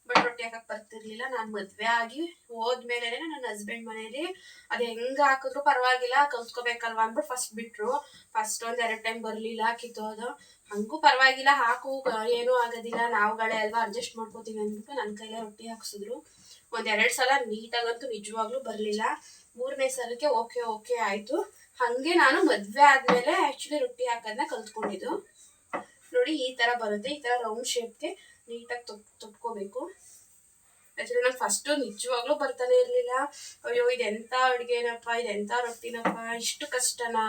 S1: ಬಟ್ ರೊಟ್ಟಿ ಹಾಕಕ್ ಬರ್ತಿರ್ಲಿಲ್ಲ. ನಾನು ಮದ್ವೆ ಆಗಿ ಹೋದ್ಮೇಲೆ ನನ್ನ ಹಸ್ಬೆಂಡ್ ಮನೇಲಿ ಅದ್ ಹೆಂಗೆ ಹಾಕಿದ್ರು ಪರವಾಗಿಲ್ಲ, ಕಲ್ಸ್ಕೋಬೇಕಲ್ವಾ ಅಂದ್ಬಿಟ್ಟು ಫಸ್ಟ್ ಬಿಟ್ರು. ಫಸ್ಟ್ ಒಂದ್ ಎರಡ್ ಟೈಮ್ ಬರಲಿಲ್ಲ ಅದು ಹಂಗೂ ಪರವಾಗಿಲ್ಲ, ಹಾಕು, ಏನೂ ಆಗೋದಿಲ್ಲ, ನಾವುಗಳೇ ಅಲ್ವಾ ಅಡ್ಜಸ್ಟ್ ಮಾಡ್ಕೋತೀವಿ ಅಂದ್ಬಿಟ್ಟು ನನ್ನ ಕೈಲೇ ರೊಟ್ಟಿ ಹಾಕ್ಸಿದ್ರು. ಒಂದ್ ಎರಡ್ ಸಲ ನೀಟಾಗಂತೂ ನಿಜವಾಗ್ಲೂ ಬರ್ಲಿಲ್ಲ. ಮೂರನೇ ಸಲಕ್ಕೆ ಓಕೆ ಓಕೆ ಆಯ್ತು. ಹಂಗೆ ನಾನು ಮದ್ವೆ ಆದ್ಮೇಲೆ ಆಕ್ಚುಲಿ ರೊಟ್ಟಿ ಹಾಕೋದನ್ನ ಕಲ್ತ್ಕೊಂಡಿದ್ದು. ನೋಡಿ ಈ ತರ ಬರುತ್ತೆ, ಈ ತರ ರೌಂಡ್ ಶೇಪ್ಗೆ ನೀಟಾಗಿ ತೊಟ್ ತೊಟ್ಕೋಬೇಕು ಆ್ಯಕ್ಚುಲಿ ನಾನು ಫಸ್ಟು ನಿಜವಾಗ್ಲೂ ಬರ್ತಾನೆ ಇರಲಿಲ್ಲ. ಅಯ್ಯೋ ಇದೆಂಥ ಅಡುಗೆನಪ್ಪ ಇದೆಂಥ ರೊಟ್ಟಿನಪ್ಪ, ಇಷ್ಟು ಕಷ್ಟನಾ?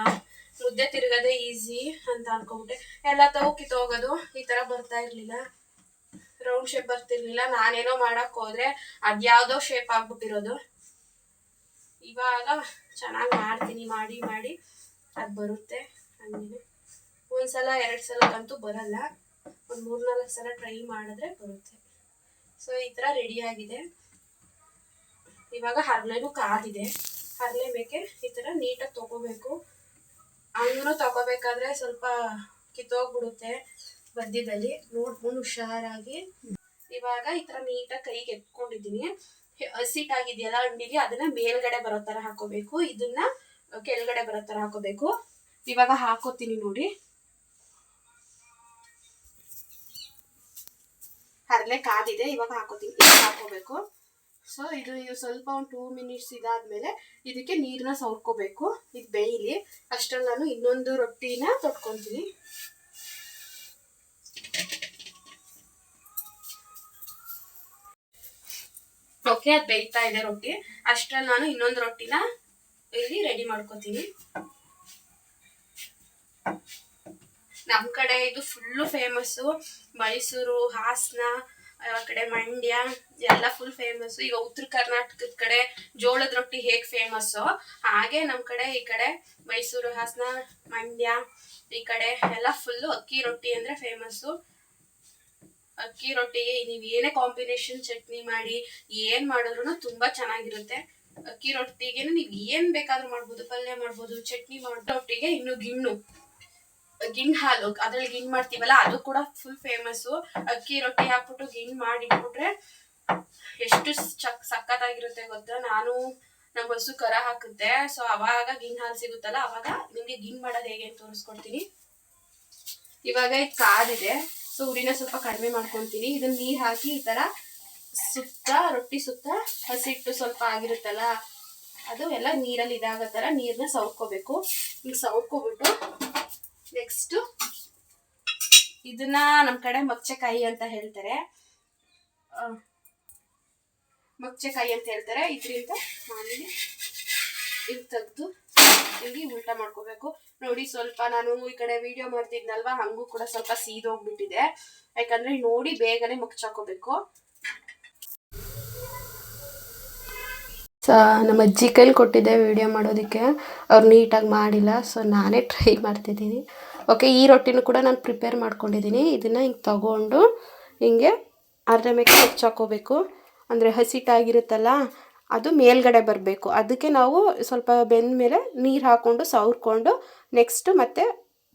S1: ಮುದ್ದೆ ತಿರುಗೋದೇ ಈಸಿ ಅಂತ ಅನ್ಕೊಂಬಿಟ್ಟೆ ಎಲ್ಲ ತಗೋ ಕಿತ್ತೋಗೋದು ಈ ಥರ ಬರ್ತಾ ಇರಲಿಲ್ಲ. ರೌಂಡ್ ಶೇಪ್ ಬರ್ತಿರ್ಲಿಲ್ಲ. ನಾನೇನೋ ಮಾಡೋಕ್ಕೆ ಹೋದರೆ ಅದ್ಯಾವುದೋ ಶೇಪ್ ಆಗ್ಬಿಟ್ಟಿರೋದು. ಇವಾಗ ಚೆನ್ನಾಗಿ ಮಾಡ್ತೀನಿ, ಮಾಡಿ ಮಾಡಿ. ಅದು ಬರುತ್ತೆ. ಹಂಗೆ ಒಂದ್ಸಲ, ಎರಡು ಸಲಕ್ಕಂತೂ ಬರಲ್ಲ. ಒಂದು ಮೂರ್ನಾಲ್ಕು ಸಲ ಟ್ರೈ ಮಾಡಿದ್ರೆ ಬರುತ್ತೆ. ಸೊ ಈ ಥರ ರೆಡಿಯಾಗಿದೆ ಇವಾಗ ಹರಳೆನೂ ಕಾದಿದೆ. ಹರಳೆ ಬೇಕೆ ಈ ಥರ ನೀಟಾಗಿ ತೊಗೋಬೇಕು. ಹಣ್ಣು ತಗೋಬೇಕಾದ್ರೆ ಸ್ವಲ್ಪ ಕಿತ್ತೋಗ್ಬಿಡುತ್ತೆ ಮಧ್ಯದಲ್ಲಿ ನೋಡ್ಕೊಂಡು ಹುಷಾರಾಗಿ. ಇವಾಗ ಈ ಥರ ನೀಟಾಗಿ ಕೈಗೆ ಎತ್ಕೊಂಡಿದ್ದೀನಿ. ಹಸಿಟ್ ಆಗಿದೆಯಲ್ಲ ಅಂಡಿಗೆ ಅದನ್ನ ಮೇಲ್ಗಡೆ ಬರೋ ಥರ ಹಾಕೋಬೇಕು. ಇದನ್ನ ಕೆಳಗಡೆ ಬರೋ ಥರ ಹಾಕೋಬೇಕು. ಇವಾಗ ಹಾಕೋತೀನಿ ನೋಡಿ. ಹರಳೆ ಕಾದಿದೆ, ಇವಾಗ ಹಾಕೋತೀನಿ. ಹಾಕೋಬೇಕು. ಸೊ ಇದು ಸ್ವಲ್ಪ ಒಂದು ಟೂ ಮಿನಿಟ್ಸ್ ಇದಾದ್ಮೇಲೆ ಇದಕ್ಕೆ ನೀರನ್ನ ಸವರ್ಕೋಬೇಕು. ಇದು ಬೇಯಲಿ. ಅಷ್ಟರಲ್ಲಿ ನಾನು ಇನ್ನೊಂದು ರೊಟ್ಟಿನ ತೊಟ್ಕೊತೀನಿ. ಓಕೆ, ಅದು ಬೇಯ್ತಾ ಇದೆ ರೊಟ್ಟಿ. ಅಷ್ಟ್ರಲ್ಲಿ ನಾನು ಇನ್ನೊಂದು ರೊಟ್ಟಿನ ಇಲ್ಲಿ ರೆಡಿ ಮಾಡ್ಕೋತೀನಿ. ನಮ್ಮ ಕಡೆ ಇದು ಫುಲ್ಲು ಫೇಮಸ್ಸು ಮೈಸೂರು, ಹಾಸನ, ಆ ಕಡೆ ಮಂಡ್ಯ, ಎಲ್ಲ ಫುಲ್ ಫೇಮಸ್ಸು ಈಗ ಉತ್ತರ ಕರ್ನಾಟಕದ ಕಡೆ ಜೋಳದ ರೊಟ್ಟಿ ಹೇಗ್ ಫೇಮಸ್ಸು ಹಾಗೆ ನಮ್ಮ ಕಡೆ ಈ ಕಡೆ ಮೈಸೂರು, ಹಾಸನ, ಮಂಡ್ಯ, ಈ ಕಡೆ ಎಲ್ಲ ಫುಲ್ಲು ಅಕ್ಕಿ ರೊಟ್ಟಿ ಅಂದ್ರೆ ಫೇಮಸ್ಸು ಅಕ್ಕಿ ರೊಟ್ಟಿಗೆ ನೀವು ಏನೇ ಕಾಂಬಿನೇಷನ್ ಚಟ್ನಿ ಮಾಡಿ ಏನ್ ಮಾಡಿದ್ರು ತುಂಬಾ ಚೆನ್ನಾಗಿರುತ್ತೆ. ಅಕ್ಕಿ ರೊಟ್ಟಿಗೆ ನೀವು ಏನ್ ಬೇಕಾದ್ರೂ ಮಾಡ್ಬೋದು, ಪಲ್ಯ ಮಾಡ್ಬೋದು, ಚಟ್ನಿ ಮಾಡ್ಬೋದು, ರೊಟ್ಟಿಗೆ ಇನ್ನು ಗಿಣ್ಣು. ಗಿಣ್ ಹಾಲು, ಅದ್ರಲ್ಲಿ ಗಿಣ್ ಮಾಡ್ತೀವಲ್ಲ, ಅದು ಕೂಡ ಫುಲ್ ಫೇಮಸ್ಸು ಅಕ್ಕಿ ರೊಟ್ಟಿ ಹಾಕ್ಬಿಟ್ಟು ಗಿಣ್ ಮಾಡಿ ಇಟ್ಬಿಟ್ರೆ ಎಷ್ಟು ಚಕ್, ಸಕ್ಕತ್ತಾಗಿರುತ್ತೆ ಗೊತ್ತಾ? ನಾನು ನಮ್ಮ ಹಸು ಕರ ಹಾಕುತ್ತೆ ಸೊ ಅವಾಗ ಗಿಣ್ ಹಾಲು ಸಿಗುತ್ತಲ್ಲ, ಅವಾಗ ನಿಮ್ಗೆ ಗಿಣ್ ಮಾಡೋದು ಹೇಗೆ ಅಂತ ತೋರಿಸ್ಕೊಡ್ತೀನಿ. ಇವಾಗ ಇದು ಕಾದಿದೆ ಸೊ ಉರಿನ ಸ್ವಲ್ಪ ಕಡಿಮೆ ಮಾಡ್ಕೊತೀನಿ. ಇದನ್ನ ನೀರು ಹಾಕಿ ಈ ತರ ಸುತ್ತ, ರೊಟ್ಟಿ ಸುತ್ತ ಹಸಿಟ್ಟು ಸ್ವಲ್ಪ ಆಗಿರುತ್ತಲ್ಲ, ಅದು ಎಲ್ಲ ನೀರಲ್ಲಿ ಇದಾಗೋ ಥರ ನೀರನ್ನ ಸವ್ಕೋಬೇಕು. ಈಗ ಸೌರ್ಕೊಬಿಟ್ಟು ನೆಕ್ಸ್ಟು ಇದನ್ನ ನಮ್ಮ ಕಡೆ ಮಗ್ಚೆಕಾಯಿ ಅಂತ ಹೇಳ್ತಾರೆ. ಮಗ್ಚೆಕಾಯಿ ಅಂತ ಹೇಳ್ತಾರೆ. ಇದರಿಂದ ಮಾಮೂಲಿ ಇದು ತೆಗ್ದು ಇಲ್ಲಿ ಉಲ್ಟಾ ಮಾಡ್ಕೋಬೇಕು. ನೋಡಿ, ಸ್ವಲ್ಪ ನಾನು ಈ ಕಡೆ ವಿಡಿಯೋ ಮಾಡ್ತಿದ್ನಲ್ವಾ? ಹಂಗೂ ಕೂಡ ಸ್ವಲ್ಪ ಸೀದೋಗ್ಬಿಟ್ಟಿದೆ. ಯಾಕಂದ್ರೆ ನೋಡಿ ಬೇಗನೆ ಮುಚ್ಚಾಕೋಬೇಕು ಸ ನಮ್ಮ ಅಜ್ಜಿ ಕೈಲಿ ಕೊಟ್ಟಿದ್ದೆ ವಿಡಿಯೋ ಮಾಡೋದಕ್ಕೆ. ಅವ್ರು ನೀಟಾಗಿ ಮಾಡಿಲ್ಲ ಸೊ ನಾನೇ ಟ್ರೈ ಮಾಡ್ತಿದ್ದೀನಿ. ಓಕೆ ಈ ರೊಟ್ಟಿನೂ ಕೂಡ ನಾನು ಪ್ರಿಪೇರ್ ಮಾಡ್ಕೊಂಡಿದ್ದೀನಿ. ಇದನ್ನು ಹಿಂಗೆ ತಗೊಂಡು ಹಿಂಗೆ ಅರ್ಧ ಮೇಕೆ ಹೆಚ್ಚಾಕೋಬೇಕು ಅಂದರೆ ಹಸಿಟ್ಟಾಗಿರುತ್ತಲ್ಲ ಅದು ಮೇಲ್ಗಡೆ ಬರಬೇಕು. ಅದಕ್ಕೆ ನಾವು ಸ್ವಲ್ಪ ಬೆಂದ ಮೇಲೆ ನೀರು ಹಾಕ್ಕೊಂಡು ಸವರ್ಕೊಂಡು ನೆಕ್ಸ್ಟ್ ಮತ್ತೆ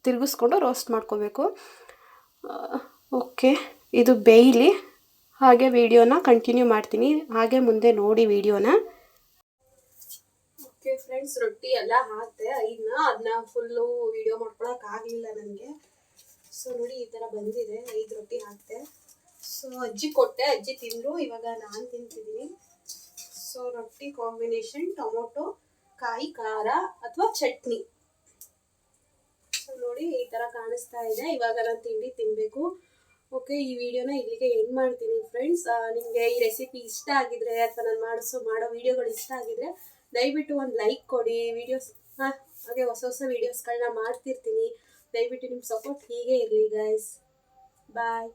S1: ತಿರುಗಿಸ್ಕೊಂಡು ರೋಸ್ಟ್ ಮಾಡ್ಕೋಬೇಕು. ಓಕೆ ಇದು ಬೇಯಲಿ. ಹಾಗೆ ವಿಡಿಯೋನ ಕಂಟಿನ್ಯೂ ಮಾಡ್ತೀನಿ. ಹಾಗೆ ಮುಂದೆ ನೋಡಿ ವಿಡಿಯೋನ ಫ್ರೆಂಡ್ಸ್ ರೊಟ್ಟಿ ಎಲ್ಲ ಹಾಕ್ತೆ ಐದನ್ನ ಅದನ್ನ ಫುಲ್ಲು ವಿಡಿಯೋ ಮಾಡ್ಕೊಳಕ್ ಆಗಲಿಲ್ಲ ನನಗೆ ಸೊ ನೋಡಿ ಈ ಥರ ಬಂದಿದೆ. ಐದು ರೊಟ್ಟಿ ಹಾಕ್ತೆ ಸೊ ಅಜ್ಜಿ ಕೊಟ್ಟೆ. ಅಜ್ಜಿ ತಿಂದರು. ಇವಾಗ ನಾನು ತಿಂತಿದ್ದೀನಿ. ಸೊ ರೊಟ್ಟಿ ಕಾಂಬಿನೇಷನ್ ಟೊಮೊಟೊ, ಕಾಯಿ, ಖಾರ ಅಥವಾ ಚಟ್ನಿ. ಸೊ ನೋಡಿ ಈ ಥರ ಕಾಣಿಸ್ತಾ ಇದೆ. ಇವಾಗ ನಾನು ತಿಂಡಿ ತಿನ್ನಬೇಕು ಓಕೆ ಈ ವಿಡಿಯೋನ ಇಲ್ಲಿಗೆ ಎಂಡ್ ಮಾಡ್ತೀನಿ ಫ್ರೆಂಡ್ಸ್ ನಿಮಗೆ ಈ ರೆಸಿಪಿ ಇಷ್ಟ ಆಗಿದ್ರೆ ಅಥವಾ ನಾನು ಮಾಡಿಸೋ, ಮಾಡೋ ವಿಡಿಯೋಗಳು ಇಷ್ಟ ಆಗಿದ್ರೆ ದಯವಿಟ್ಟು ಒಂದು ಲೈಕ್ ಕೊಡಿ ವಿಡಿಯೋಸ್ ಹಾಗೆ ಹೊಸ ಹೊಸ ವೀಡಿಯೋಸ್ಗಳನ್ನ ಮಾಡ್ತಿರ್ತೀನಿ. ದಯವಿಟ್ಟು ನಿಮ್ಮ ಸಪೋರ್ಟ್ ಹೀಗೆ ಇರಲಿ ಗೈಸ್ ಬಾಯ್